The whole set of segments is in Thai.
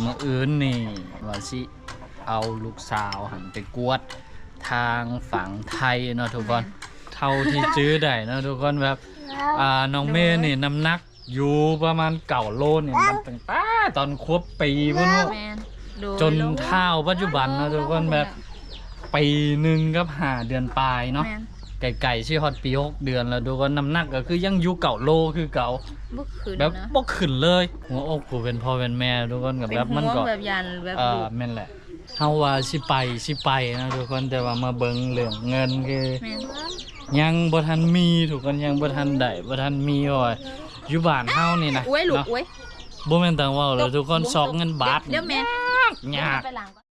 เมื่ออื่นนี่ว่าสิเอาลูกสาวหันไปกวดทางฝั่งไทยเนาะทุกคนเท่าที่จื้อได้เนาะทุกคนแบบอ่าน้องเมย์นี่น้ำหนักอยู่ประมาณเก่าโลนี่มันตั้งแต่ตอนครบปีพุ่นเนาะแมนโดยจนเท่าปัจจุบันเนาะทุกคนแบบปีหนึ่งกับหาเดือนปลายเนาะ แมน ไก่ๆชื่อฮอตปีหกเดือนแล้วทุกคนน้ำหนักก็คือยังอยู่เก่าโลคือเก่าบุกขืนแบบนะบ่ขึ้นเลยหัวอกกูเป็นพ่อเป็นแม่ทุกคนกับเป็นแบบห่มันวงก็แบบยันแบบเอดุอแม่นแหละเฮาว่าสิไปสิไปนะทุกคนแต่ว่ามาเบิ่งเรื่องเงินคือ แมนยังบ่ทันมีทุกคนยังบ่ทันได้บ่ทันมีว่าอยู่บ้านเฮานี่นะอุ้ยลูกเนาะอุ้ยบ่แม่นต่างเว้าแล้วทุกคนซอกเงินบาทเดี๋ยวแมนยาก ไปหลังก่อน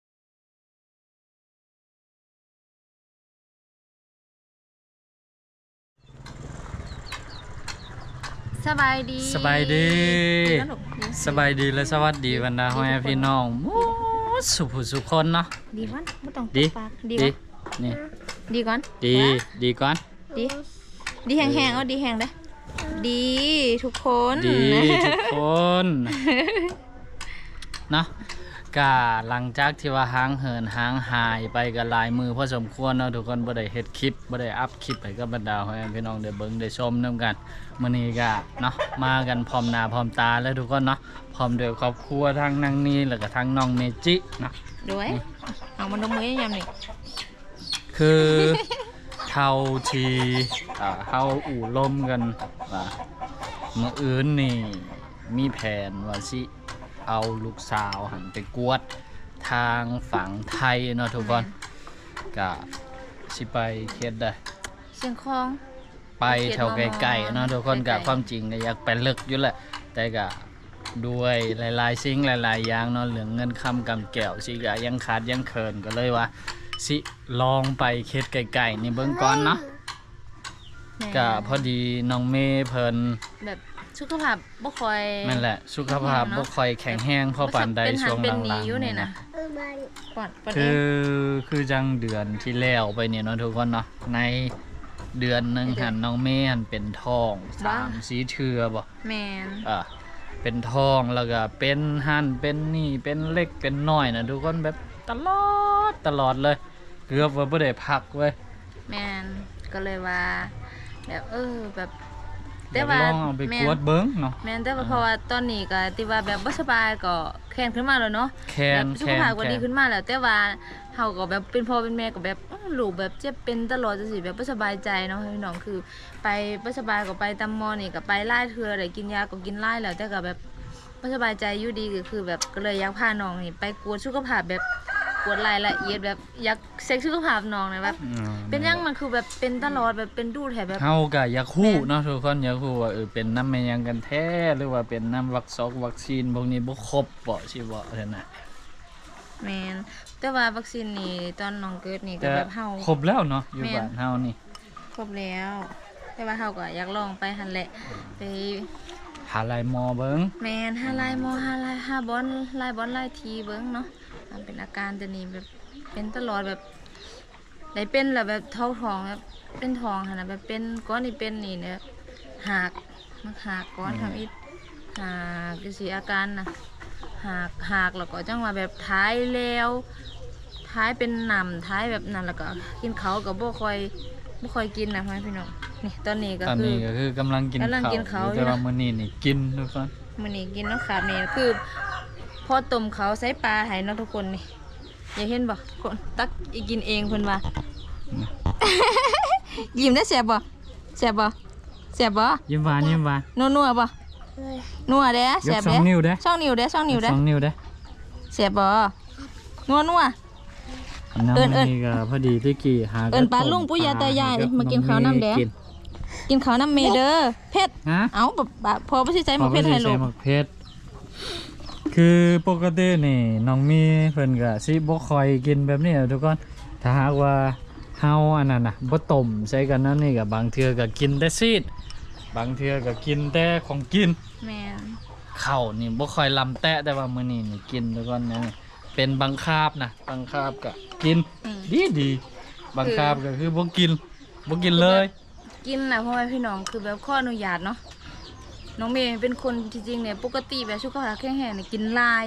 สบายดีสบายดีสนุกดีสบายดีและสวัสดีบรรดาพ่อแม่พี่น้องหมู่สุผู้สุคนเนาะดีวันไม่ต้องดีปากดีดีวะนี่ดีก่อนดีดีก่อนดีดีแห้งๆเอาดีแห้งเด้อดีทุกคนดีทุกคนเนาะ กาหลังจากที่ว่าห้างเหินห้างหายไปกับลายมือพอสมควรเนาะทุกคนบ่ได้เฮ็ดคลิปบ่ได้อัพคลิปให้กับบรรดาพ่อแม่พี่น้องได้เบิ่งได้ชมนํกันมื้อนี้ก็เนาะมากันพร้อมหน้าพร้อมตาแล้วทุกคนเนาะพร้อมด้วยครอบครัวทั้งนางนี้แล้วก็ทั้งน้องเมจิเนาะด้วยเอามันลงมือยำนี่คือเท่าที่อ่าเฮาอู่ล่มกันว่าเมื่ออื่นนี่มีแผนว่าสิ เอาลูกสาวหันไปกวดทางฝั่งไทยเนาะทุกคนก็สิไปเฮ็ดได้เชียงคองไปแถวไกลๆเนาะทุกคนก็ไกลๆความจริงก็อยากไปลึกอยู่แหละ แต่ก็ด้วยหลายๆสิ่งหลาย ๆ อย่างเนาะเรื่องเงินคำกำแก้วสิก็ยังขาดยังเคินก็เลยว่า สิลองไปเฮ็ดไกลๆนี่เบิ่งก่อนเนาะแม่ ก็พอดีน้องเมย์เพิ่นแบบสุขภาพบ่ค่อยนั่นแหละ สุขภาพแข็งแรงเนบ่อะค่อยแข็งแรงพอปานใดเป็นหัช่วงเป็นหหลันีงอยู่ๆนี่นี่นะนะก่อนประคืเด็อนคือจังเดือนที่แล้วไปเนี่ยเนาะทุกคนเนาะในเดือนหนึงหันน้องเมย์หันเป็นท้องสามสีเทือบ่แมนอะเป็นทองแล้วก็เป็นหั่นเป็นนี่เป็นเล็กเป็นน้อยนะทุกคนแบบตลอดตลอดเลย เกือบว่าบ่ได้พักเว้ยแมนก็เลยว่า แบบเออแบบอยากลองเอาไปกวดเบิ้งเนาะแมนแต่ว่าเพราะว่าตอนนี้ก็ที่ว่าแบบบ่สบายก็แข็งขึ้นมาแล้วเนาะแคนแบบสุแคขนภาพก็แคดีนขึ้นมาแล้ว แต่ว่าเฮาก็แบบเป็นพ่อเป็นแม่ก็แบบอื้อลูกแบบเจ็บเป็นตลอดจังซี่แบบบ่สบายใจเนาะพี่น้องคือ ไปบ่สบายก็ไปตามหมอนี่ก็ไปหลายเทื่อได้กินยาก็กินหลายแล้วแต่ก็แบบบ่สบายใจอยู่ดีก็คือ แบบก็เลยอยากพาน้องนี่ไปกวดสุขภาพแบบก วดรายละเอียดแบบอยากเช็คสุขภาพน้องนะแบบ อืมเป็นยังมันคือแบบเป็นตลอดแบบเป็นดูแถแบบ เฮาก็อยากฮู้เนาะทุกคนอยากฮู้ว่าเออเป็นน้ำแม่ยังกันแท้หรือว่าเป็นน้ำวัคซอกวัคซีนพวกนี้บ่ครบบ่สิบ่เท่านั้นแมนแต่ว่าวัคซีนนี่ตอนน้องเกิดนี่ก็แต่แบบเฮา ครบแล้วเนาะอยู่แม่น บ้านเฮานี่ครบแล้ว แต่ว่าเฮาก็อยากลองไปหันแหละ ไปหาลายหมอเบิ่งแมนห้าลายโมห้าลายห้าบอลลายบอลลายทีเบิ้งเนาะมัน เป็นอาการตัวนี้แบบเป็นตลอดแบบได้เป็นแล้วแบบเท่าทองแบบเป็นทองหั่นน่ะแบบเป็นก้อนนี่เป็นนี่เนี่ยหักมันหักก้อนทำอิดหักก็สิอาการน่ะหักหักแล้วก็จังว่าแบบท้ายแล้วท้ายเป็นหนำท้ายแบบนั้นแล้วก็ กินเขาวก็บ่ค่อยบ่ค่อยกินนะพ่อแม่พี่น้องนี่ตอนนี้ก็ตอนคือนี้ก็คือกำลังกินกำลังข้าวกินข้าวอยู่แต่อยู่นะว่ามื้อนี้นี่กินทุกคนมื้อนี้กินเนาะขาดนี่คือ พอต้มเขาใส่ปลาให้เนาะทุกคนนี่อย่าเห็นบ่คนตักอีกินเองเพิ่นว่ายิ้มได้แซ่บบ่แซ่บบ่แซ่บบ่ยิ้มหวานยิ้มหวานนัวๆบ่นัวเด้ยแซ่กบสอเด้งนิ้วเด้ช่องนิ้วเด้ช่องนิ้วเด้สองนิ้วเด้แซ่บบ่นัวนัวน้ำเอิ้นเอิ้นนี่ก็พอดีที่กี่หาเอิ้นปลาลุงปู่ย่าตายายมากินข้าวน้ำแดงกินข้าวน้ำเมเด้อเผ็ดฮะเอ้าแบบบะพอบ่สิใจหมกเผ็ดให้ลูกหมักเพชร คือปกตินี่น้องมีเพิ่นก็สิบ่ค่อยกินแบบนี้ทุกคนถ้าหากว่าเฮาอันนั้นน่ะบ่ต้มใส่กันนั้นนี่ก็บางเทื่อก็กินแต่ซีด บางเทื่อก็กินแต่ของกินแม่นข้าวนี่บ่ค่อยลำแตะแต่ว่ามื้อนี้นี่กินทุกคนนะเป็นบางคาบนะบางคาบก็กินอืม ดีดีบางคาบก็คือบ่กินบ่กินเลย กินนะพ่อแม่พี่น้องคือแบบข้ออนุญาตเนาะ น้องเมย์เป็นคนที่จริงเนี่ยปกติแบบสุขภาพแข็งแรงเนี่ยกินหลาย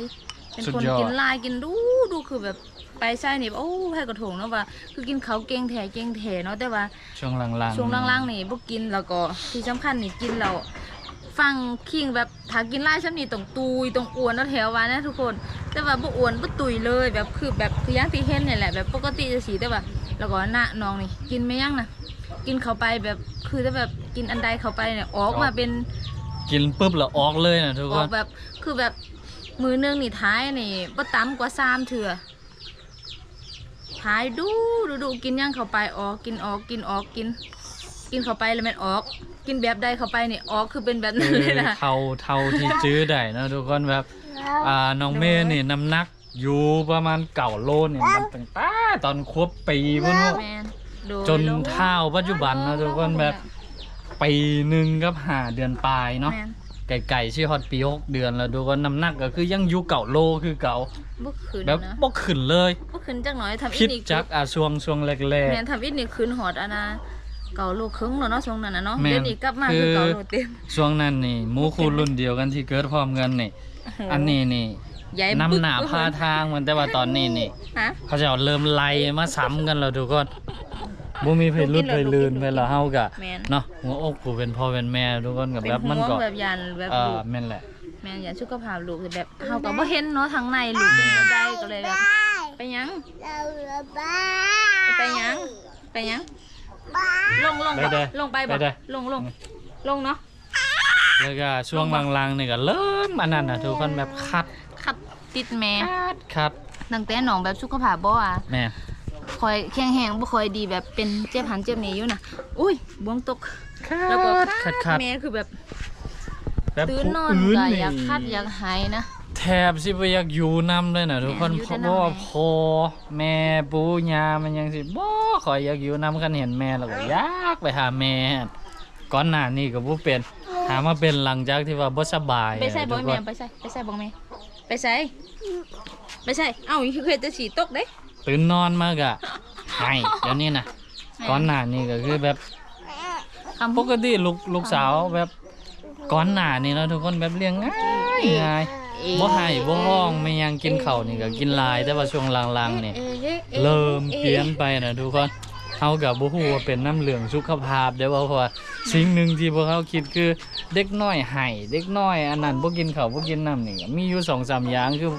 เป็นสุดคนยอด กินหลายกินดูดูคือแบบไปใช่นี่โอ้ให้กระถงเนาะว่า คือกินเขาวเก่งแท้เก่งแท้เนาะแต่ว่า ช่วงหลังๆช่วงล่างๆนี่บ่กินแล้วก็ที่สำคัญนี่กินแล้วฟังคิงแบบถ้ากินหลายซ้ำนี่ต้องตุยต้องอ้วนเนาะแถวว่านะทุกคน แต่ว่าบ่อ้วนบ่ตุยเลยแบบคือแบบคืออย่างที่เห็นนี่แหละแบบปกติจะสีแต่ว่าแล้วก็หน้าน้องนี่กินไม่ยั้งนะกินเข้าไปแบบคือถ้าแบบกินอันใดเข้าไปเนี่ยออกมาเป็น กินปุ๊บแล้วออกเลยนะทุกอคอกนแบบคือแบบมือนึงนี่ท้ายนี่บ่ต่ำกว่าสามเถื่อท้ายดูดูดูกินย่างเข้าไปออกกินออกกินออกกิน กินเข้าไปแล้วมันออก กินแบบใดเข้าไปนี่ออกคือเป็นแบบนั้นคือเลยนะเท่าเท่าที่จื้อได้นะทุกคนแบบ อ่าน้องเมย์นี่น้ำหนักอยู่ประมาณเก่าโลนี่มันตั้งแต่ตอนครบปีพุ่นเนอะแมนโดยจนเท่าปัจจุบันนะทุกคนแบบ ปีหนึ่งกับหาเดือนปลายเนาะแมนไก่ไก่ชื่อฮอตปีหกเดือนแล้วทุกคนน้ำหนักก็คือยังอยู่เก่าโลคือเก่าบ่ขึ้นแบบนะบ่ขึ้นเลย บ่ขึ้นจักหน่อยทำอีคิดกนี่จักอะช่วงช่วงแรก แมนทำอีกนี่ขึ้นหอดอันนะเก่าโลครึ่งแล้วเนาะช่วงนั้นน่ะเนาะแม่น เดี๋ยวนี้กลับมาคือคือเก่าโลเต็มๆ ช่วงนั้นนี่หมูคูรุ่นเดียวกันที่เกิดพร้อมกันนี่ อันนี้นี่ใหญ่น้ำหนาบึกพาทางมันแต่ว่าตอนนี้นี่ ฮะเขาจะเอาเริ่มไล่มาซ้ำกันแล้วทุกคน บ่มีเพลรุ่นเพลลื่นเพลละเฮากะแม่นเนาะหัวอกกูเป็นพ่อเป็นแม่ทุกคนกับเป็นแบบมันห่วก็งแบบยันแบบเอ่ลูอกแม่นแหละแม่นยันสุขภาพลูกแบบเฮาก็บ่เห็นเนาะทางในลูกเป็นแบบใดก็เลยแบบไปหยังไปหยังไปหยังลงลงไปเด้อลงไปบ่ไปเด้อลงลงลงเนาะแล้วก็ช่วงหลังๆนี่ก็เริ่มอันนั้นน่ะทุกคนแบบคัดขับติดแม่คัดคัดตั้งแต่น้องแบบสุขภาพบ่อะแม่ คอยแข็งแรงบ่ค่อยดีแบบเป็นเจ็บหันเจ็บนี่อยู่น่ะอุ้ยบวงตกคัแล้วก็ดคัดคัดแม่คือแบบแบบตื่นผู้นอนอื่นก็นี่อยากคัดอยากหายนะแทบสิบ่อยากอยู่นำเลยน่ะทุกคนแม่อยู่เพแต่ราะนำว่าแม่พ่อแม่ปู่ย่ามันยังสิบ่ขอยอยากอยู่นำคันเห็นแม่แล้วก็อยากไปหาแม่ก่อนหน้านี้ก็บ่เป็นหามาเป็นหลังจากที่ว่าบ่สบายไปใส่บ่ทุกคแม่นไปใส่ไปใส่บ่แม่ไปใส่ไปใส่เอ้าอีกคือเคยจะฉี่ตกเด้ ตื่นนอนมากอะให้เดี๋ยวนี้นะก่อนหน้านี้ก็คือแบบคำปกติลูกลูกสาวแบบก่อนหน้านี้แล้วทุกคนแบบเลี้ยงง่ายง่ายบ่ให้บ่ห้องไม่ยังกินข้าวนี่ก็กินหลายแต่ว่าช่วงหลังๆนี่เริ่มเปลี่ยนไปนะทุกคนเฮากับบ่ฮู้ว่าเป็นน้ำเหลืองสุขภาพได้ว่าเพราะว่าสิ่งหนึ่งที่พวกเขาคิดคือเด็กน้อยให้เด็กน้อยอันนั้นบ่กินข้าวบ่กินน้ำนี่ก็มีอยู่2-3อย่างคือ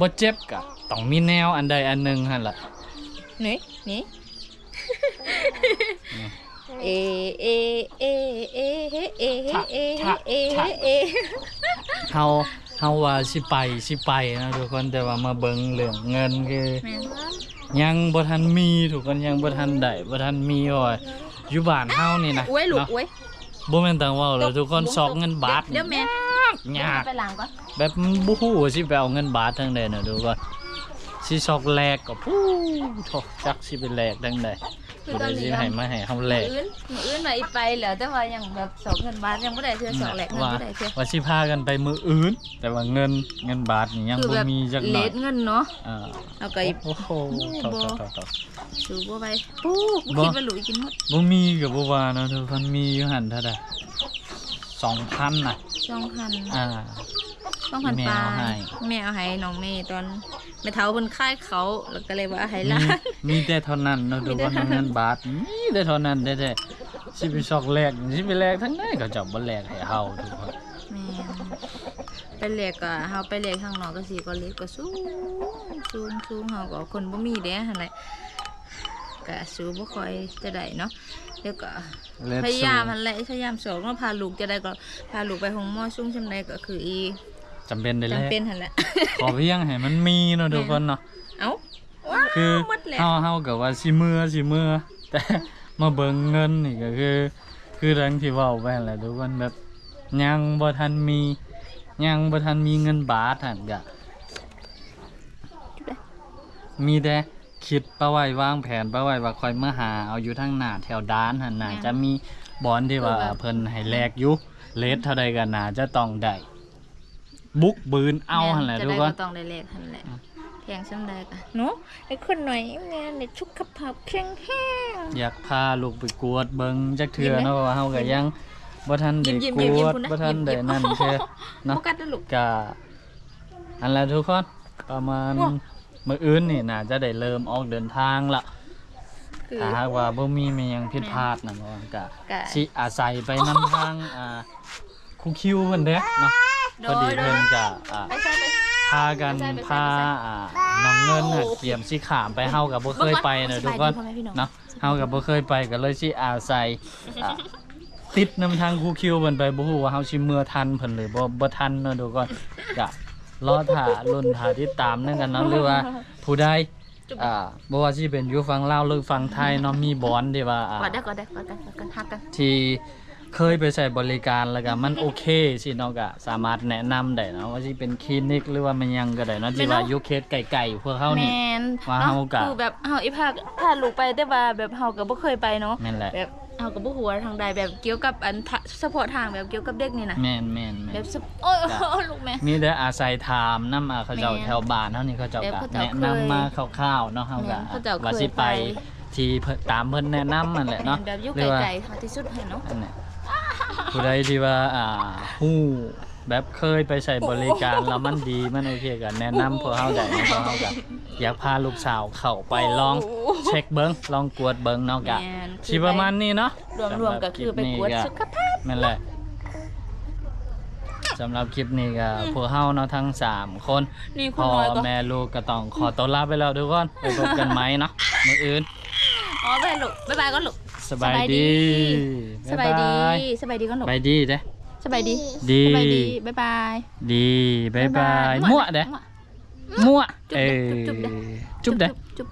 บ่เจ็บก็ ต้องมีแนวอันใดอันหนึงหั่นล่ะนี่นี่เอเอเอเอเอเอเอเอเอเอเฮาเฮาว่าสิไปสิไปนะทุกคนแต่ว่ามาเบิ่งเรื่องเงินคือแม่นยังบ่ทันมีทุกคนยังบ่ทันได้บ่ทันมีว่าอยู่บ้านเฮานี่นะอวยลูกเนาะอวยบ่แม่นต่างเว้าเลยทุกคนซอกเงินบาทเดี๋ยวแม่ยากไปล้างก่อนแบบบ่ฮู้ว่าสิไปเอาเงินบาททางใดนะทุกคน สิซอกแลกก็พู้โถจักสิไปแลกทางใดคือบ่ตอได้นสินี้ให้มาให้เฮาแลมื้อกอื่นมื้ออื่นมาอีไปแล้วแต่ว่ายังแบบสองเงินบาทยังบ่ได้เทื่อสองแหลกเงินว่าบ่ได้เทื่อว่าสิพากันไปมื้ออื่น แต่ว่าเงินเงินบาทนี่ยังคือบ่แบบมีจักหเลน่อยทเงินเนาะอ่าแล้วก็อีโอ้โหโถโถโถโถสูบไปปูกูบ่คิดว่าหลุยกินหมดบ่มีกับบ่ว่าเนาะทุกคนมีอยู่หันเท่าใด2,000น่ะสองพันอ่า สองพันแม่ปลาเอาให้ แม่เอาให้น้องเมย์ตอนแม่เฒ่าเพิ่นค่ายเขาแล้วก็เลยว่าให้มีล้าน มีแต่เท่านั้นเนาะทุกมีคนแต่เท่านั้น เงินบาทมีแต่เท่านั้นแท้ๆสิไปซอกแลกสิไปแลกทั้งนั้นก็จะบ่แลกให้เฮาทุกคนแม่ไปเรียกก็เฮาไปเรียกข้างนอกก็สิก็เล็กก็สูงสูงสูงเฮาก็คนบ่มีเด้หั่นแหละก็สูบ่ค่อยจะได้เนาะเดี๋ยวก็แลกพยายามสู้มันแหละพยายามสอนว่าพาลูกจะได้ก็พาลูกไปห้องหมอสูงชำใดก็คืออี จำเป็นได้แลจำกเป็นหั่นแหละ ขอเพียงให้มันมีเนาะทุกคนเนาะ เอ้าว้าวคือหมดแล้วเฮาเฮาก็ว่าสิมือสิมือแต่มาเบิ่งเงินนี่ก็คือ คือดังที่เว้าไปนั่นแหละทุกคนแบบยังบ่ทันมียังบ่ทันมีเงินบาทหั่นก็มีแต่คิดปะไว้วางแผนปะไว้ว่าคอยมาหาเอาอยู่ทางหน้าแถวด้านหันน่ะแม่นจะมีบอลที่ว่าคือแบบเพิ่นให้แลกอยู่เลทเท่าใดกันน่าจะต้องได้ บุกบืนเอาหั่นแหละจะทุกได้คนก็ต้องได้เลขหั่นแหละแพงชำใดก็เนาะไอ้คนหน่อยแม่เนี่ยสุขภาพแข็งแรงอยากพาลูกไปกวดเบิ่งจักเทื่อยิ้มไหมเนาะว่าเฮาก็ยังบ่ทันได้ยิ้มกยิ้มยิ้มวดคุณนะบ่ทันยิ้มได้ยิ้มนั่นแค่เนาะโฟกัสนะลูกก็อันแล้วทุกคนประมาณมื้ออื่นนี่น่าจะได้เริ่มออกเดินทางละคือถ้าหากว่าบ่มีมีหยังผิดพลาดนั่นก็ก็ก็สิอาศัยไปนำทางอ่าครูคิวเพิ่นเด้เนาะ พอดีเพิ่นก็อ่าไปใช่ไป พากันไปใส่ไปใส่ พาอ่าน้องเงินน่ะเตรียมสิขามไปเฮากับบ่เคยไปเนอะทุกคนสบายดีพ่อแม่พี่น้อง เนาะเฮากับบ่เคยไปก็เลยสิอาศัยอ่าติดนำทางครูคิวเพิ่นไปบ่ฮู้ว่าเฮาสิเมื่อทันเพิ่นหรือบ่บ่ทันเนาะทุกคนก็รอท่าลุ้นท่าติดตามนั่นกันเนาะหรือว่าผู้ใดอ่าบ่ว่าสิเป็นอยู่ฝั่งลาวหรือฝั่งไทยเนาะมีบอนที่ว่าอ่ากอดได้กอดได้กอดกันกอดกันฮักกัน ที่ เคยไปใช้บริการแล้วก็มันโอเคสิเนาะก็สามารถแนะนำได้เนาะว่าสิเป็นคลินิกหรือว่ามันหยังก็ได้เนาะที่ว่าอยู่เคสไกลๆพวกเฮาแมนี่ นว่าเนาะเฮาก็ คือแบบเฮาอีพาพาลูกไปแต่ว่าแบบเฮาก็บ่เคยไปเนาะแม่นแหละแบบเฮาก็บ่ฮู้ว่าทางใดแบบเกี่ยวกับอันทะเฉพาะทางแบบเกี่ยวกับเด็กนี่นะแม่นแม่นแม่แบนบสุโอ้ยโอ้ยลูกแม่ มีแต่อาศัยถามนำอ่าเขาเจ้าแม่นแถวบ้านเฮานี่เขาเจ้าแบบก็เขาเจ้าแนะนำมาคร่าวๆเนาะเฮาแม่ก็นเขาเจ้าว่าเคยสิไป ไป ที่เพิ่นตามเพิ่นแนะนำนั่นแหละเนาะแบบอยู่หรือว่าไกลๆค่ะที่สุดเห็นเนาะอันเนี้ยผู้ใดที่ว่าอ่าฮู้แบบเคยไปใช้บริการแล้วมันดีมันโอเคก็แนะนำพวกเฮาได้นะพวกเฮาก็อยากพาลูกสาวเข้าไปลองเช็คเบิ่งลองกวดเบิ่งเนาะกะแม่นคือสิประมาณนี้เนาะรวมๆก็คือไปกวดสุขภาพนั่นแหละสำหรับคลิปนี้ก็พวกเฮาเนาะทั้งสามคน นี่คุพ่ณอน้อยก็ แม่ลูกก็ต้องขอตัวลาไปแล้วทุกคนไปพบกันไหมเนาะมื้ออื่น อ๋อไปลูกบ๊ายบายก่อนลูก สบายดีสบายดีบ๊สบายดีก่อนลูกบายดีเด้สบายดี ดีสบายดี บ๊ายบาย ดีบายบายมั่วเด้มั่วเอ้ยจุ๊บเด้จุ๊บเด้จุ๊บ